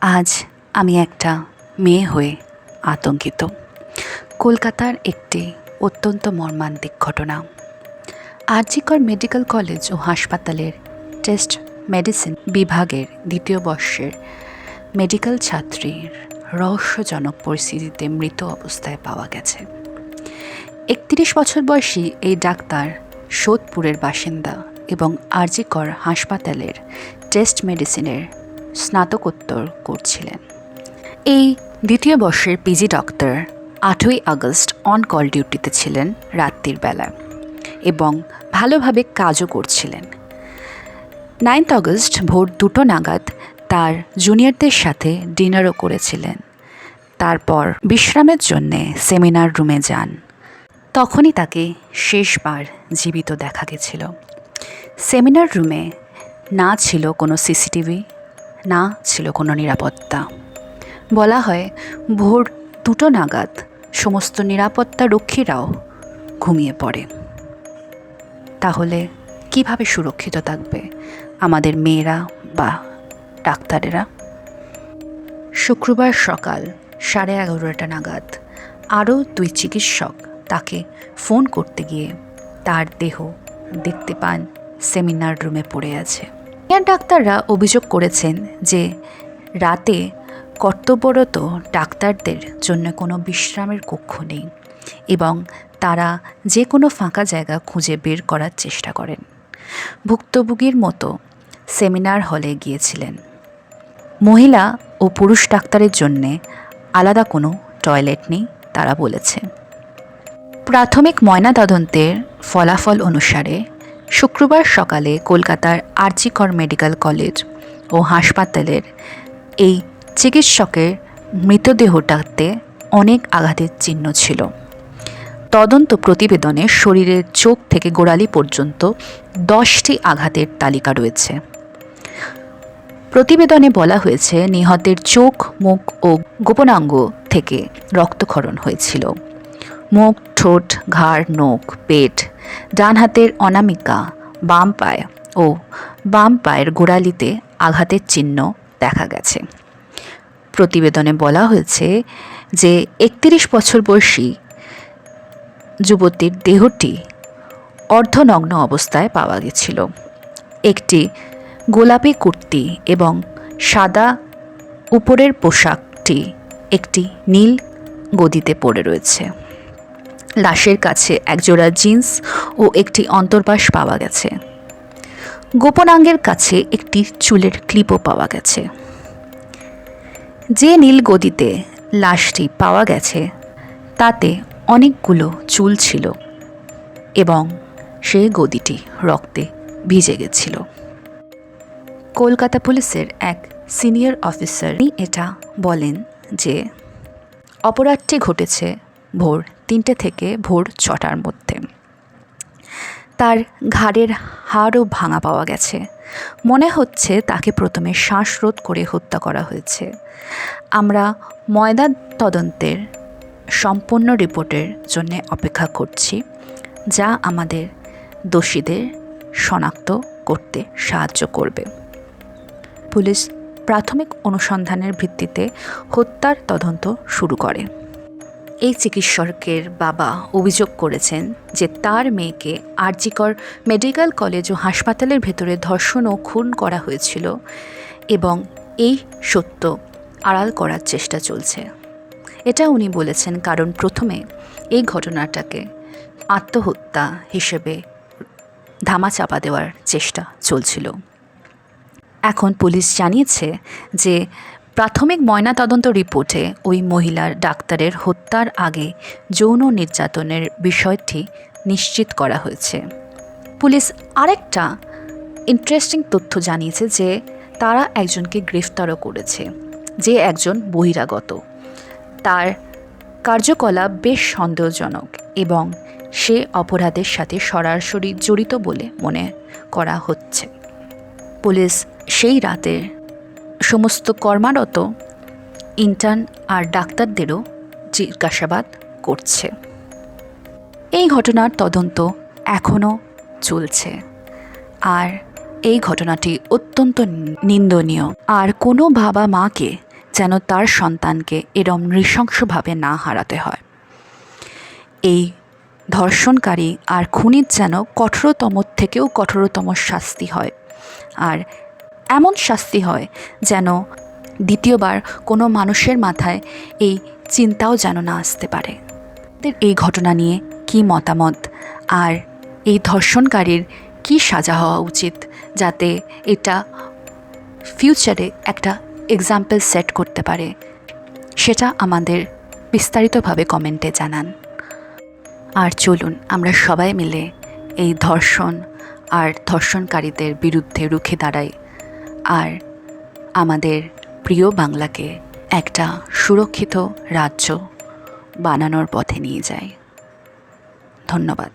আজ আমি একটা মেয়ে হয়ে আতঙ্কিত। কলকাতার একটি অত্যন্ত মর্মান্তিক ঘটনা। আরজিকর মেডিকেল কলেজ ও হাসপাতালের টেস্ট মেডিসিন বিভাগের দ্বিতীয় বর্ষের মেডিকেল ছাত্রীর রহস্যজনক পরিস্থিতিতে মৃত অবস্থায় পাওয়া গেছে। একত্রিশ বছর বয়সী এই ডাক্তার সোদপুরের বাসিন্দা এবং আরজিকর হাসপাতালের টেস্ট মেডিসিনের স্নাতকোত্তর করছিলেন। এই দ্বিতীয় বর্ষের পিজি ডক্টর আটই আগস্ট অন কল ডিউটিতে ছিলেন রাত্রির বেলা এবং ভালোভাবে কাজও করছিলেন। নাইন্থ আগস্ট ভোর দুটো নাগাদ তার জুনিয়রদের সাথে ডিনারও করেছিলেন। তারপর বিশ্রামের জন্যে সেমিনার রুমে যান। তখনই তাকে শেষবার জীবিত দেখা গেছিল। সেমিনার রুমে না ছিল কোনো সিসিটিভি না ছিল কোনো নিরাপত্তা। বলা হয়, ভোর দুটো নাগাদ সমস্ত নিরাপত্তা রক্ষীরাও ঘুমিয়ে পড়ে। তাহলে কীভাবে সুরক্ষিত থাকবে আমাদের মেয়েরা বা ডাক্তারেরা? শুক্রবার সকাল সাড়ে এগারোটা নাগাদ আরও দুই চিকিৎসক তাকে ফোন করতে গিয়ে তার দেহ দেখতে পান সেমিনার রুমে পড়ে আছে। সিনিয়র ডাক্তাররা অভিযোগ করেছেন যে রাতে কর্তব্যরত ডাক্তারদের জন্য কোনো বিশ্রামের কক্ষ নেই এবং তারা যে কোনো ফাঁকা জায়গা খুঁজে বের করার চেষ্টা করেন। ভুক্তভোগীর মতো সেমিনার হলে গিয়েছিলেন। মহিলা ও পুরুষ ডাক্তারের জন্যে আলাদা কোনো টয়লেট নেই, তারা বলেছে। প্রাথমিক ময়নাতদন্তের ফলাফল অনুসারে শুক্রবার সকালে কলকাতার আরজিকর মেডিকেল কলেজ ও হাসপাতালের এই চিকিৎসকের মৃতদেহটাতে অনেক আঘাতের চিহ্ন ছিল। তদন্ত প্রতিবেদনে শরীরের চোখ থেকে গোড়ালি পর্যন্ত দশটি আঘাতের তালিকা রয়েছে। প্রতিবেদনে বলা হয়েছে, নিহতের চোখ, মুখ ও গোপনাঙ্গ থেকে রক্তক্ষরণ হয়েছিল। মুখ, ঠোঁট, ঘাড়, নোখ, পেট ডান হাতের অনামিকা, বাম পায়ে ও বাম পায়ের গোড়ালিতে আঘাতের চিহ্ন দেখা গেছে। প্রতিবেদনে বলা হয়েছে যে একত্রিশ বছর বয়সী যুবতীর দেহটি অর্ধনগ্ন অবস্থায় পাওয়া গেছিল। একটি গোলাপি কুর্তি এবং সাদা উপরের পোশাকটি একটি নীল গদিতে পড়ে রয়েছে। লাশের কাছে একজোড়া জিন্স ও একটি অন্তর্বাস পাওয়া গেছে। গোপনাঙ্গের কাছে একটি চুলের ক্লিপও পাওয়া গেছে। যে নীল গদিতে লাশটি পাওয়া গেছে, তাতে অনেকগুলো চুল ছিল এবং সে গদিটি রক্তে ভিজে গেছিল। কলকাতা পুলিশের এক সিনিয়র অফিসার এটা বলেন যে, অপরাধটি ঘটেছে ভোর তিনটে থেকে ভোর ছটার মধ্যে। তার ঘাড়ের হাড়ও ভাঙা পাওয়া গেছে। মনে হচ্ছে তাকে প্রথমে শ্বাসরোধ করে হত্যা করা হয়েছে। আমরা ময়দা তদন্তের সম্পূর্ণ রিপোর্টের জন্য অপেক্ষা করছি, যা আমাদের দোষীদের শনাক্ত করতে সাহায্য করবে। পুলিশ প্রাথমিক অনুসন্ধানের ভিত্তিতে হত্যার তদন্ত শুরু করে। এই চিকিৎসকের বাবা অভিযোগ করেছেন যে তার মেয়েকে আরজিকর মেডিকেল কলেজ ও হাসপাতালের ভেতরে ধর্ষণ ও খুন করা হয়েছিল এবং এই সত্য আড়াল করার চেষ্টা চলছে। এটা উনি বলেছেন কারণ প্রথমে এই ঘটনাটাকে আত্মহত্যা হিসেবে ধামাচাপা দেওয়ার চেষ্টা চলছিল। এখন পুলিশ জানিয়েছে যে প্রাথমিক ময়নাতদন্ত রিপোর্টে ওই মহিলার ডাক্তারের হত্যার আগে যৌন নির্যাতনের বিষয়টি নিশ্চিত করা হয়েছে। পুলিশ আরেকটা ইন্টারেস্টিং তথ্য জানিয়েছে যে তারা একজনকে গ্রেফতারও করেছে, যে একজন বহিরাগত। তার কার্যকলাপ বেশ সন্দেহজনক এবং সে অপরাধের সাথে সরাসরি জড়িত বলে মনে করা হচ্ছে। পুলিশ সেই রাতে সমস্ত কর্মারত ইন্টার্ন আর ডাক্তারদেরও জিজ্ঞাসাবাদ করছে। এই ঘটনার তদন্ত এখনও চলছে। আর এই ঘটনাটি অত্যন্ত নিন্দনীয়। আর কোনো বাবা মাকে যেন তার সন্তানকে এরম নৃশংসভাবে না হারাতে হয়। এই ধর্ষণকারী আর খুনির যেন কঠোরতম, থেকেও কঠোরতম শাস্তি হয়। আর এমন শাস্তি হয় যেন দ্বিতীয়বার কোনো মানুষের মাথায় এই চিন্তাও যেন না আসতে পারে। এই ঘটনা নিয়ে কী মতামত? আর এই ধর্ষণকারীর কী সাজা হওয়া উচিত যাতে এটা ফিউচারে একটা এক্সাম্পল সেট করতে পারে? সেটা আমাদের বিস্তারিতভাবে কমেন্টে জানান। আর চলুন, আমরা সবাই মিলে এই ধর্ষণ আর ধর্ষণকারীদের বিরুদ্ধে রুখে দাঁড়াই। আর আমাদের প্রিয় বাংলাকে একটা সুরক্ষিত রাজ্য বানানোর পথে নিয়ে যায়। ধন্যবাদ।